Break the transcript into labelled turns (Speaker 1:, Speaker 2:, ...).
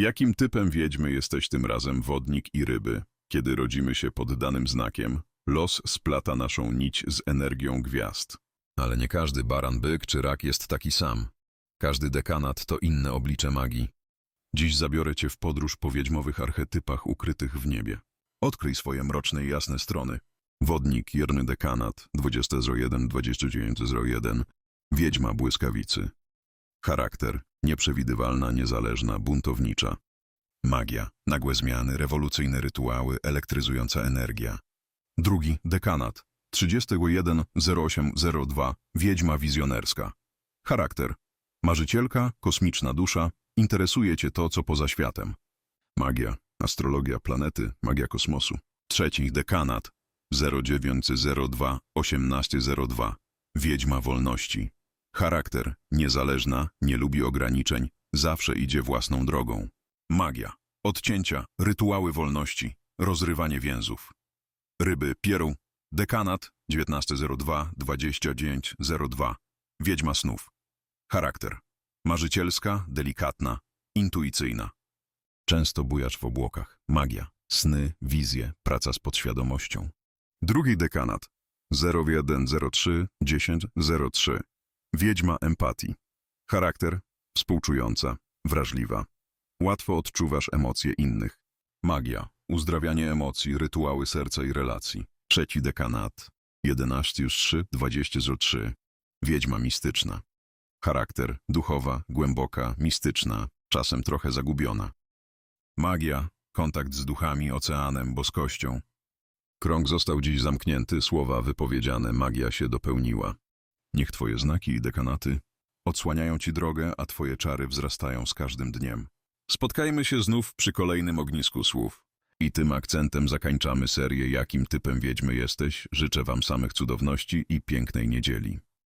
Speaker 1: Jakim typem wiedźmy jesteś tym razem wodnik i ryby? Kiedy rodzimy się pod danym znakiem, los splata naszą nić z energią gwiazd.
Speaker 2: Ale nie każdy baran, byk czy rak jest taki sam. Każdy dekanat to inne oblicze magii.
Speaker 1: Dziś zabiorę cię w podróż po wiedźmowych archetypach ukrytych w niebie. Odkryj swoje mroczne i jasne strony. Wodnik, Jerny Dekanat, 2001-2901, Wiedźma Błyskawicy. Charakter, nieprzewidywalna, niezależna, buntownicza. Magia, nagłe zmiany, rewolucyjne rytuały, elektryzująca energia. Drugi, Dekanat, 31-0802, Wiedźma Wizjonerska. Charakter, marzycielka, kosmiczna dusza, interesuje cię to, co poza światem. Magia, astrologia planety, magia kosmosu. Trzeci, Dekanat, 0902-1802, Wiedźma Wolności. Charakter, niezależna, nie lubi ograniczeń, zawsze idzie własną drogą. Magia, odcięcia, rytuały wolności, rozrywanie więzów. Ryby, pieru, dekanat, 1902-2902, Wiedźma snów. Charakter, marzycielska, delikatna, intuicyjna. Często bujasz w obłokach, magia, sny, wizje, praca z podświadomością. Drugi dekanat, 0103-1003, Wiedźma empatii. Charakter, współczująca, wrażliwa. Łatwo odczuwasz emocje innych. Magia, uzdrawianie emocji, rytuały serca i relacji. Trzeci dekanat, 11-3-20-03, Wiedźma mistyczna. Charakter, duchowa, głęboka, mistyczna, czasem trochę zagubiona. Magia, kontakt z duchami, oceanem, boskością. Krąg został dziś zamknięty, słowa wypowiedziane, magia się dopełniła. Niech twoje znaki i dekanaty odsłaniają ci drogę, a twoje czary wzrastają z każdym dniem. Spotkajmy się znów przy kolejnym ognisku słów. I tym akcentem zakańczamy serię Jakim typem wiedźmy jesteś. Życzę wam samych cudowności i pięknej niedzieli.